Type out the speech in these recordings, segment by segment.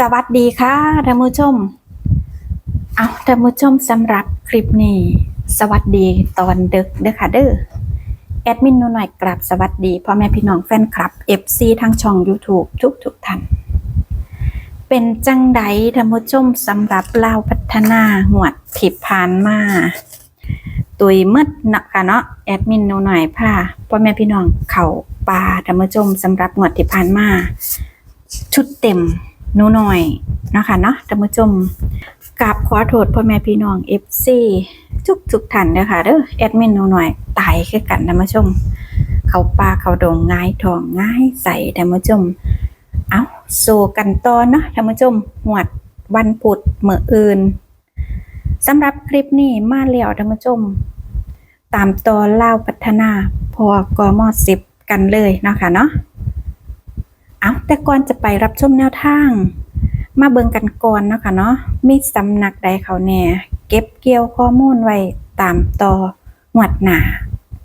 สวัสดีค่ะท่านผู้ชม เอาท่านผู้ชมสำหรับคลิปนี้ สวัสดีตอนดึกเด้อค่ะเด้อแอดมินนูหน่อยกราบสวัสดีพ่อแม่พี่น้องแฟนคลับ FC ทางช่อง YouTube ทุกทุกท่าน เป็นจังใดท่านผู้ชมสำหรับเลาพัฒนาหวดถิบผ่านมา ตุยมืดนะคะเนาะแอดมินนูหน่อยพาพ่อแม่พี่น้องเข่าปลาท่านผู้ชมสำหรับหวดที่ผ่านมา ชุดเต็ม หนูหน่อยนะคะเนาะท่านผู้ชมกราบขอโทษพ่อแม่พี่น้อง FC ทุกทุกท่านเด้อค่ะเด้อแอดมินหนูหน่อยตายคือกันท่านผู้ชม เขาปลาเขาดงง่ายทองง่ายใส่ท่านผู้ชมเอาสู่กันต่อเนาะท่านผู้ชมหวดวันพุธเมื่ออื่นสำหรับคลิปนี้มาแล้วท่านผู้ชม ตามตอเล่าพัฒนาพอกมสิบกันเลยนะคะเนาะ เอาแต่ก่อนจะไปรับชมแนวทาง มาเบิ่งกันก่อนเนาะค่ะเนาะมีสำนักใดเขาแน่เก็บเกี่ยวข้อมูลไว้ตามต่อหวดหนา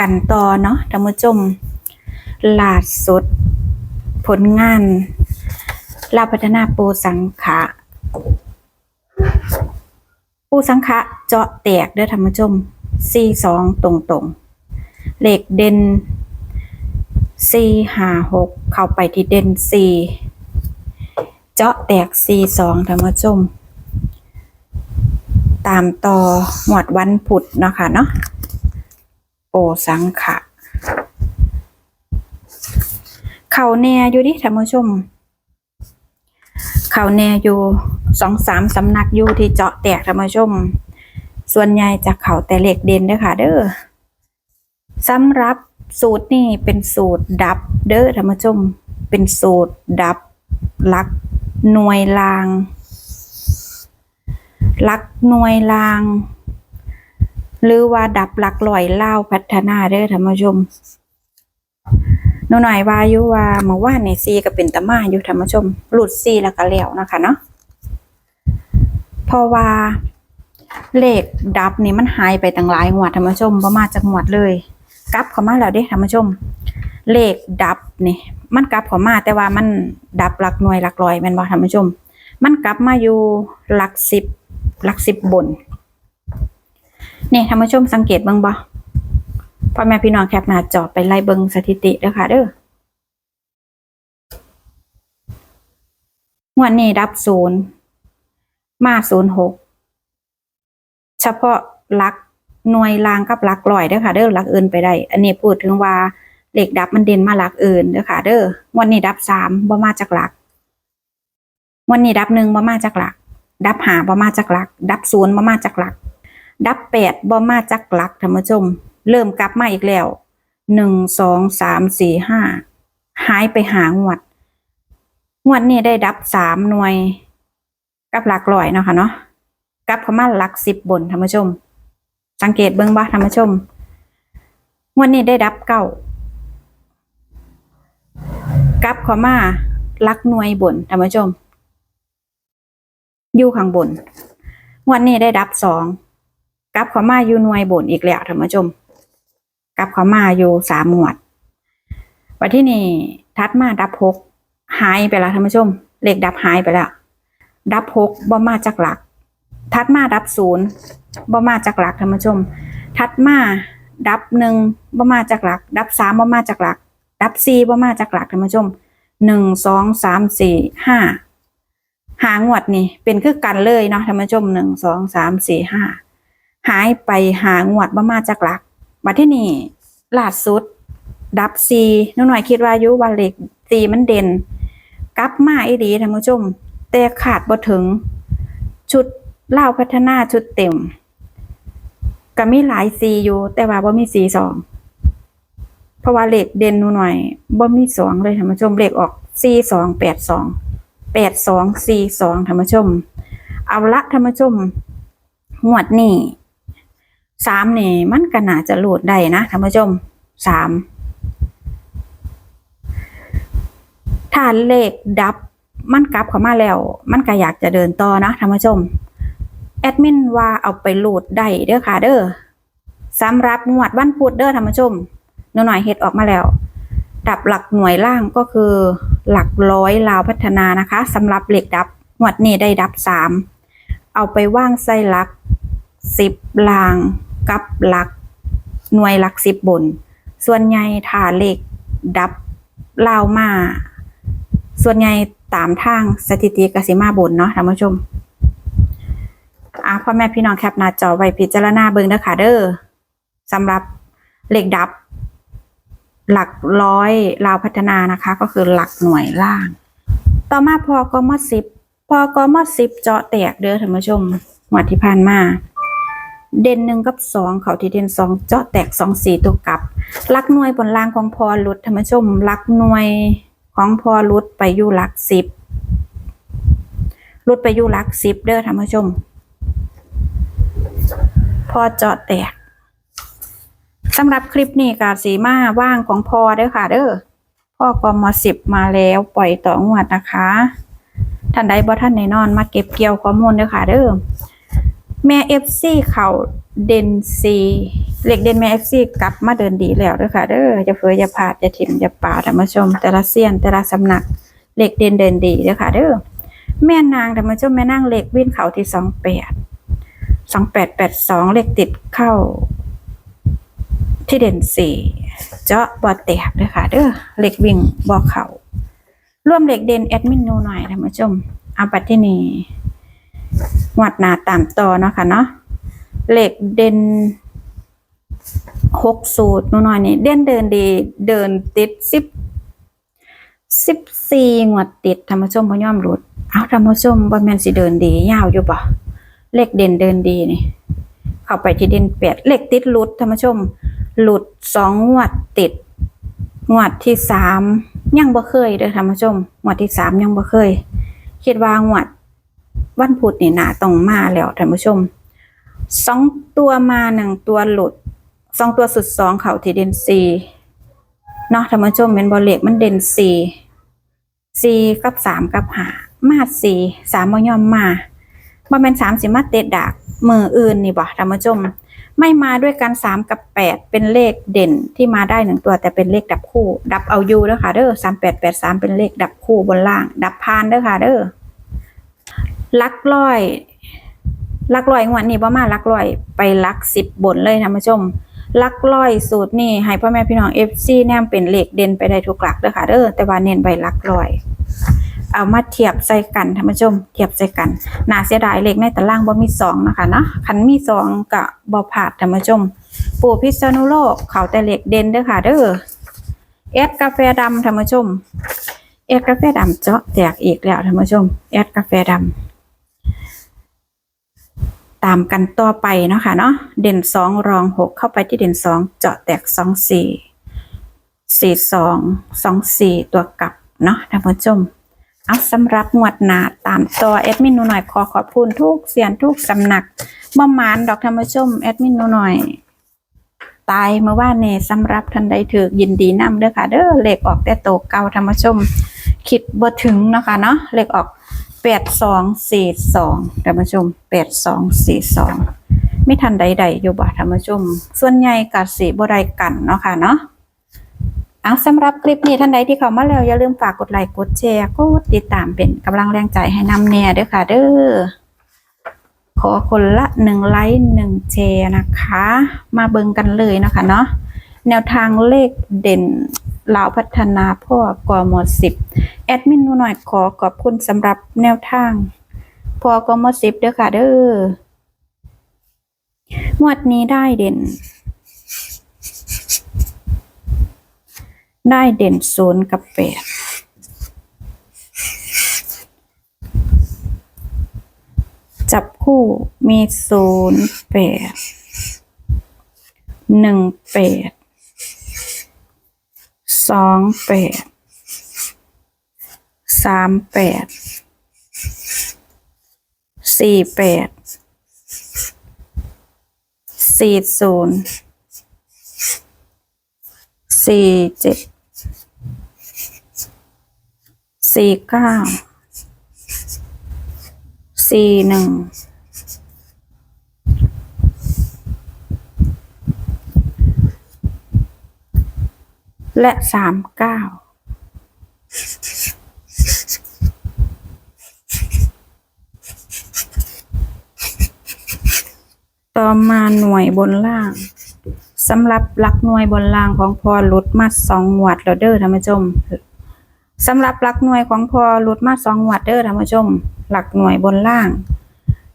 กันต่อเนาะท่านผู้ชมล่าสุดผลงานลาพัฒนาปูสังขะปูสังขะเจาะแตกเด้อท่านผู้ชม42ตรงๆเหลขเด่น สี่ห้าหกเข้าไปที่เด่นสี่เจาะแตกสี่สองท่านผู้ชม ตามต่อหมวดวันพุธเนาะค่ะเนาะโอสังขะ เข่าแน่อยู่ดิท่านผู้ชม เข่าแน่อยู่สองสามสำนักอยู่ที่เจาะแตกท่านผู้ชม ส่วนใหญ่จะเข่าแต่เหล็กเด่นเด้อค่ะเด้อสำหรับ สูตรนี่เป็นสูตรดับเด้อท่านผู้ชม เป็นสูตรดับลักหน่วยลางลักหน่วยลาง หรือว่าดับลักลอยเล่าพัฒนาเด้อท่านผู้ชมหนูหน่อยว่าอยู่ว่าเมื่อวานเนี่ยซีก็เป็นตะมาอยู่ท่านผู้ชม หลุดซีแล้วก็แล้วนะคะเนาะเพราะว่าเลขดับนี่มันหายไปตั้งหลายงวดท่านผู้ชมประมาณจากงวดเลย กลับเข้ามาแล้วเด้ท่านผู้ชม เลขดับนี่มันกลับเข้ามาแต่ว่ามันดับหลักหน่วยหลักร้อยแม่นบ่ท่านผู้ชม มันกลับมาอยู่หลักสิบหลักสิบบนนี่ท่านผู้ชมสังเกตเบิ่งบ่พ่อแม่พี่น้องแคปหน้าจอไปไล่เบิ่งสถิติเด้อค่ะเด้องวดนี้ดับศูนย์มาศูนย์หกเฉพาะลัก หน่วยรางกับหลักลอยเด้อค่ะเด้อหลักอื่นไปได้ อันนี้พูดถึงว่าเลขดับมันเด่นมาหลักอื่นเด้อค่ะ เด้อวันนี้ดับสามบ่มาจากหลัก วันนี้ดับหนึ่งบ่มาจากหลัก ดับหาบ่มาจากหลัก ดับศูนย์บ่มาจากหลัก ดับแปดบ่มาจากหลักท่านผู้ชม เริ่มกลับมาอีกแล้วหนึ่งสองสามสี่ห้าหายไปหางวดงวดนี้ได้ดับสามหน่วย กับหลักร้อยเนาะค่ะเนาะกลับเข้ามาหลักสิบบนท่านผู้ชม สังเกตเบิ้องบ่ท่านผู้ชมงวดนี้ได้ดับเก้ากลับข้ามาลักหน่วยบนท่านผู้ชม อยู่ข้างบนงวดนี้ได้ดับสองกลับข้ามาอยู่หน่วยบนอีกแล้วท่านผู้ชมกลับข้ามาอยู่สามหมวดวันที่นี่ทัดมาดับหกหายไปแล้วท่านผู้ชมเลขดับหายไปแล้วดับหกบ่มาจากหลัก ทัดมาดับศูนย์บ่มาจากหลักท่านผู้ชม ทัดมาดับหนึ่งบ่มาจากหลัก ดับสามบ่มาจากหลัก ดับสี่บ่มาจากหลักท่านผู้ชมหนึ่งสองสามสี่ห้าหางวดนี่เป็นคือกันเลยเนาะท่านผู้ชมหนึ่งสองสามสี่ห้าหายไปหางวดบ่มาจากหลักมาที่นี่ล่าสุด ดับซีน้องหน่อยคิดว่ายุว่าเลขซีมันเด่น กลับมาอีดีท่านผู้ชม แต่ขาดบ่ถึง ชุด เล่าพัฒนาชุดเต็มก็มีหลายซีอยู่ แต่ว่าบ่มีซีสองเพราะว่าเลขเด่นหนูหน่อยบ่มีสองเลยท่านผู้ชมเลขออกซีสองแปดสองแปดสองซีสองท่านผู้ชม เอาละท่านผู้ชมงวดนี้สามนี่มันก็น่าจะหลดได้นะท่านผู้ชมสามถ้าเลขดับมันกลับเข้ามาแล้ว มันก็อยากจะเดินต่อนะท่านผู้ชม แอดมินว่าเอาไปโหลดได้เด้อค่ะเด้อสำหรับงวดวันพุธเด้อท่านผู้ชมหนูหน่อยเฮ็ดออกมาแล้ว ดับหลักหน่วยล่างก็คือ หลักร้อยลาวพัฒนานะคะสำหรับเหล็กดับงวดนี้ได้ดับสามเอาไปว่างใส่หลักสิบลางกับหลัก หน่วยหลักสิบบน ส่วนใหญ่ถ้าเลขดับลาวมา ส่วนใหญ่ตามทางสถิติกสิมาบนเนาะท่านผู้ชม อะพ่อแม่พี่น้องแคปหน้าจอไว้พิจารณาเบิ่งเด้อค่ะเด้อสำหรับเลขดับ หลักร้อยลาวพัฒนานะคะ ก็คือหลักหน่วยล่าง ต่อมาพอกมสิบพอกมสิบเจาะแตกเด้อท่านผู้ชมหวัดที่ผ่านมาเด่นหนึ่งกับสองเขาที่เด่นสองเจาะแตกสองสี่ตัวกลับหลักหน่วยบนล่างของพอลุดท่านผู้ชมหลักหน่วยของพอลุดไปอยู่หลักสิบลุดไปอยู่หลักสิบเด้อท่านผู้ชม อเจาะแตกสำหรับคลิปนี้กาสีมาว่างของพอเด้อค่ะ เด้อพ่อกมสิบมาแล้วปล่อยต่องวดนะคะ ท่านใดบ่ท่านในนอนมาเก็บเกี่ยวข้อมูลเด้อค่ะ เด้อแม่เอฟซีเขาเดนซีเหล็กเดนแม่เอฟซีกลับมาเดินดีแล้วเด้อค่ะ เด้ออย่าเฟือย่าพลาดอย่าถิ่มอย่าป่าท่านผู้ชม แต่ละเซียนแต่ละสำนักเหล็กเดนเดินดีเด้อค่ะ เด้อแม่นางท่านผู้ชมแม่นางเหล็กวิ่นเขาที่สองแปด สองแปดแปดสองเลขติดเข้า ที่เด่นสี่เจาะบอแตกเลยค่ะ เด้อเลขวิ่งบอเขาร่วมเลขเด่นแอดมินนูหน่อยท่านผู้ชมเอาปัดที่นี่หวัดหนาตามต่อเนาะค่ะเนาะเลขเด่นหกสูตรนูหน่อยนี่เด่นเดินดี เดินติดสิบสิบสี่งวดติดท่านผู้ชมพย่อมหลุดเอาท่านผู้ชมบ่แมนสิเดินดียาวอยู่บ่ เลขเด่นเดินดีนี่ เข้าไปที่เด่นแปดเลขติดหลุดท่านผู้ชม หลุดสองงวดติดงวดที่สามยังบ่เคยเด้อท่านผู้ชมงวดที่สามยังบ่เคย คิดว่างวด วันพุธนี่หนาต้องมาแล้วท่านผู้ชมสองตัวมาหนึ่งตัวหลุดสองตัวสุดสองเขาที่เด่นสี่เนาะท่านผู้ชมเป็นบอลเลขมันเด่นสี่สี่กับสามกับหามาสี่สามมยอมมา มันเป็นสามสิมาเตดดากมืออื่นนี่บ่ท่านผู้ชม ไม่มาด้วยกันสามกับแปดเป็นเลขเด่นที่มาได้หนึ่งตัวแต่เป็นเลขดับคู่ ดับเอาอยู่เด้อค่ะเด้อสามแปดแปดสามเป็นเลขดับคู่บนล่าง ดับพานเด้อค่ะเด้อลักร้อยลักร้อยงวดนี้ประมาลักร้อยไปลักสิบบนเลยท่านผู้ชมลักร้อยสูตรนี่ให้พ่อแม่พี่น้องเอฟซีแนมเป็นเลขเด่นไปได้ทุกหลักเด้อค่ะเด้อแต่ว่าเน้นไปลักร้อย เอามาเทียบใส่กันท่านผู้ชม เทียบใส่กันน่าเสียดายเลขในตารางบ่มีสองนะคะเนาะคันมีสองกะบ่ผาท่านผู้ชม ปู่พิษณุโลกเขาแต่เลขเด่นเด้อค่ะเด้อแอดกาแฟดำท่านผู้ชมแอดกาแฟดำเจาะแตกอีกแล้วท่านผู้ชมแอดกาแฟดำตามกันต่อไปเนาะค่ะเนาะเด่นสองรองหกเข้าไปที่เด่นสองเจาะแตกสองสี่สี่สองสองสี่ตัวกลับเนาะท่านผู้ชม เอาสำหรับงวดหนาตามต่อแอดมินหนูหน่อยขอขอบคุณทุกเสียนทุกสำนักบ่มานดอกธรรมชมแอดมินหนูหน่อย ตายเมื่อว่านนี่สำหรับท่านใดถือยินดีนำเด้อค่ะ เด้อเลขออกแต่โตเก่าธรรมชม คิดบ่ถึงเนาะคะเนาะเลขออกแปดสองสี่สองธรรมชมแปดสองสี่สองไม่ทันใดๆอยู่บ่ธรรมชม ส่วนใหญ่กัดสีบ่ได้กันเนาะค่ะเนาะ เอาสำหรับคลิปนี้ท่านใดที่เข้ามาแล้ว อย่าลืมฝากกดไลค์กดแชร์กดติดตามเป็นกำลังแรงใจให้นำแน่เด้อค่ะ เด้อขอคนละหนึ่งไลค์หนึ่งแชร์นะคะ มาเบิ่งกันเลยนะคะเนาะแนวทางเลขเด่นลาวพัฒนาพ่อกมสิบแอดมินหน่อยขอขอบคุณสำหรับแนวทางพ่อกมสิบเด้อค่ะเด้องวดนี้ได้เด่น ได้เด่นศูนย์กับแปดจับคู่มีศูนย์แปดหนึ่งแปดสองแปดสามแปดสี่แปดสี่ศูนย์สี่เจ็ด สี่เก้าสี่หนึ่งและสามเก้าต่อมาหน่วยบนล่างสำหรับหลักหน่วยบนล่างของพอหลุดมาสองหวัดแล้วเด้อท่านผู้ชม สำหรับหลักหน่วยของพอหลุดมาสองวัดเด้อท่านผู้ชม หลักหน่วยบนล่าง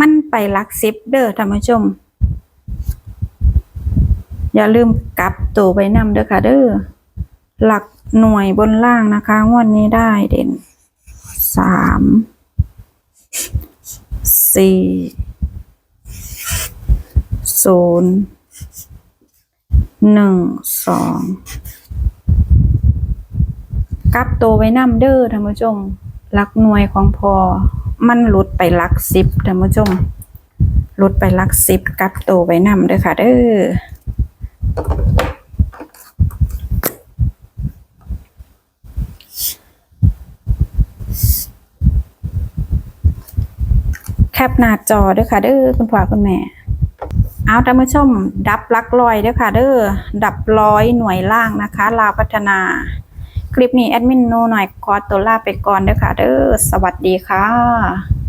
มันไปหลักสิบเด้อท่านผู้ชม อย่าลืมกลับตัวไปนำเด้อค่ะเด้อหลักหน่วยบนล่างนะคะงวดนี้ได้เด่นสามสี่ศูนย์หนึ่งสอง กับโตไว้นำเด้อท่านผู้ชมหลักหน่วยของพอมันหลุดไปหลักสิบท่านผู้ชมหลุดไปหลักสิบกับโตไว้นำเด้อค่ะเด้อแคปหน้าจอเด้วยค่ะเด้อคุณพ่อคุณแม่ เอาท่านผู้ชม ดับลักลอยเด้อค่ะเด้อดับร้อยหน่วยล่างนะคะ ลาวพัฒนา คลิปนี้แอดมินโนหน่อยขอตัวลาไปก่อนเด้อค่ะเด้อสวัสดีค่ะ